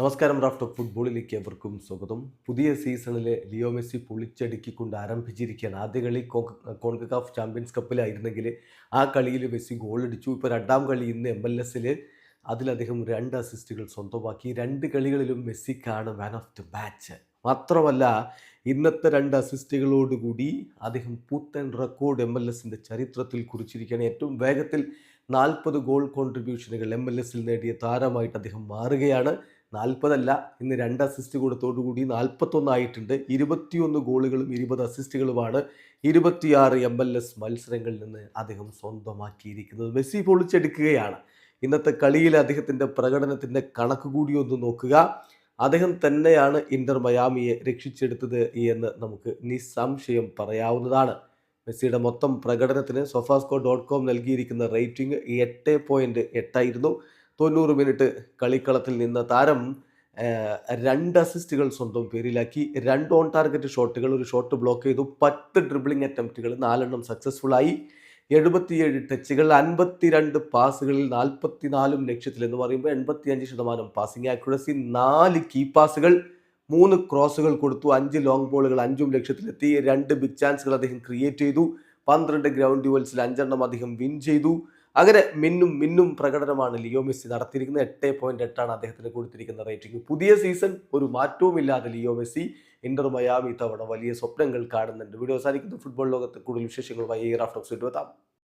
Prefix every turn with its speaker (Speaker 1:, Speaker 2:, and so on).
Speaker 1: നമസ്കാരം raft of ഫുട്ബോളിലേക്ക് എവർക്കും സ്വാഗതം. പുതിയ സീസണിലെ ലിയോ മെസ്സി പൊളിച്ചടുക്കിക്കൊണ്ട് ആരംഭിച്ചിരിക്കുകയാണ്. ആദ്യ കളി കോൺകക്കാഫ് ചാമ്പ്യൻസ് കപ്പിലായിരുന്നെങ്കിൽ ആ കളിയിൽ മെസ്സി ഗോളടിച്ചു. ഇപ്പോൾ രണ്ടാം കളി ഇന്ന് എം എൽ എസിൽ അതിലദ്ദേഹം രണ്ട് അസിസ്റ്റുകൾ സ്വന്തമാക്കി. രണ്ട് കളികളിലും മെസ്സിക്കാണ് മാൻ ഓഫ് ദി മാച്ച് മാത്രമല്ല ഇന്നത്തെ രണ്ട് അസിസ്റ്റുകളോടുകൂടി അദ്ദേഹം പുത്തൻ റെക്കോർഡ് എം എൽ എസിന്റെ ചരിത്രത്തിൽ കുറിച്ചിരിക്കുകയാണ്. ഏറ്റവും വേഗത്തിൽ നാൽപ്പത് ഗോൾ കോൺട്രിബ്യൂഷനുകൾ എം എൽ എസിൽ നേടിയ താരമായിട്ട് അദ്ദേഹം മാറുകയാണ്. നാൽപ്പതല്ല ഇന്ന് രണ്ട് അസിസ്റ്റ് കൊടുത്തോടുകൂടി നാൽപ്പത്തൊന്നായിട്ടുണ്ട് ഇരുപത്തിയൊന്ന് ഗോളുകളും ഇരുപത് അസിസ്റ്റുകളുമാണ് ഇരുപത്തിയാറ് എം എൽ എസ് മത്സരങ്ങളിൽ നിന്ന് അദ്ദേഹം സ്വന്തമാക്കിയിരിക്കുന്നത്. മെസ്സി പൊളിച്ചെടുക്കുകയാണ്. ഇന്നത്തെ കളിയിൽ അദ്ദേഹത്തിന്റെ പ്രകടനത്തിന്റെ കണക്ക് കൂടി ഒന്ന് നോക്കുക. അദ്ദേഹം തന്നെയാണ് ഇന്റർ മയാമിയെ രക്ഷിച്ചെടുത്തത് എന്ന് നമുക്ക് നിസ്സംശയം പറയാവുന്നതാണ്. മെസ്സിയുടെ മൊത്തം പ്രകടനത്തിന് സൊഫാസ്കോ ഡോട്ട് കോം നൽകിയിരിക്കുന്ന റേറ്റിംഗ് എട്ട് പോയിന്റ് എട്ടായിരുന്നു തൊണ്ണൂറ് മിനിറ്റ് കളിക്കളത്തിൽ നിന്ന താരം രണ്ട് അസിസ്റ്റുകൾ സ്വന്തം പേരിലാക്കി രണ്ട് ഓൺ ടാർഗറ്റ് ഷോട്ടുകൾ ഒരു ഷോട്ട് ബ്ലോക്ക് ചെയ്തു പത്ത് ഡ്രിബിളിംഗ് അറ്റംപ്റ്റുകൾ നാലെണ്ണം സക്സസ്ഫുൾ ആയി. എഴുപത്തിയേഴ് ടച്ചുകൾ അൻപത്തിരണ്ട് പാസുകളിൽ നാൽപ്പത്തിനാലും ലക്ഷ്യത്തിൽ എന്ന് പറയുമ്പോൾ എൺപത്തിയഞ്ച് ശതമാനം പാസിംഗ് ആക്യുറസി നാല് കീ പാസുകൾ മൂന്ന് ക്രോസുകൾ കൊടുത്തു അഞ്ച് ലോങ് ബോളുകൾ അഞ്ചും ലക്ഷ്യത്തിലെത്തി രണ്ട് ബിഗ് ചാൻസുകൾ അദ്ദേഹം ക്രിയേറ്റ് ചെയ്തു പന്ത്രണ്ട് ഗ്രൗണ്ട് ഡ്യൂവൽസിൽ അഞ്ചെണ്ണം അദ്ദേഹം വിൻ ചെയ്തു. അങ്ങനെ മിന്നും മിന്നും പ്രകടനമാണ് ലിയോ മെസ്സി നടത്തിയിരിക്കുന്നത്. എട്ട് പോയിന്റ് എട്ടാണ് അദ്ദേഹത്തിന് കൊടുത്തിരിക്കുന്ന റേറ്റിംഗ് പുതിയ സീസൺ ഒരു മാറ്റവുമില്ലാതെ ലിയോ മെസ്സി ഇന്റർ മയാമി തവണ വലിയ സ്വപ്നങ്ങൾ കാണുന്നുണ്ട്. വീഡിയോ അവസാനിക്കുന്നു. ഫുട്ബോൾ ലോകത്ത് കൂടുതൽ വിശേഷങ്ങളുമായി റാഫ്റ്റോക്സ് എത്താം